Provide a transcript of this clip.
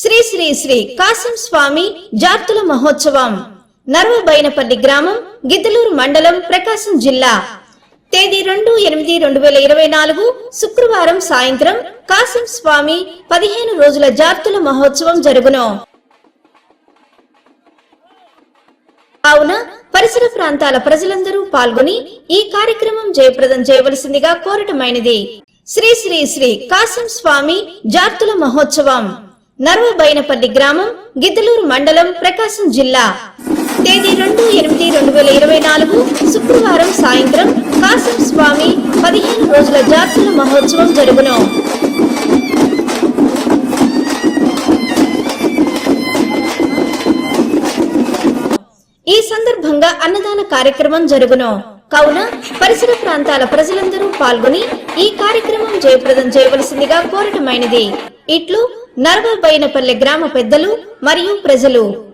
శ్రీ శ్రీ శ్రీ కాసం స్వామి జాతుల మహోత్సవం. నర్వబైనపల్లి గ్రామం గిద్దలూరు మండలం ప్రకాశం జిల్లా. తేదీ రెండు ఎనిమిది రెండు వేల ఇరవై నాలుగు శుక్రవారం సాయంత్రం కాసం స్వామి పదిహేను రోజుల జాతుల మహోత్సవం జరుగును. కావున పరిసర ప్రాంతాల ప్రజలందరూ పాల్గొని ఈ కార్యక్రమం జయప్రదం చేయవలసిందిగా కోరటమైనది. శ్రీ శ్రీ శ్రీ కాసం స్వామి జాతుల మహోత్సవం. నర్వబైనపల్లి గ్రామం గిద్దలూరు మండలం ప్రకాశం జిల్లా. తేదీ రెండు ఎనిమిది రెండు వేల ఇరవై నాలుగు శుక్రవారం సాయంత్రం కాసం స్వామి పదిహేను రోజుల జాతర మహోత్సవం జరుగును. ఈ సందర్భంగా అన్నదాన కార్యక్రమం జరుగును. కావున పరిసర ప్రాంతాల ప్రజలందరూ పాల్గొని ఈ కార్యక్రమం జయప్రదం చేయవలసిందిగా కోరటమైనది. ఇట్లు నర్వబైనపల్లె గ్రామ పెద్దలు మరియు ప్రజలు.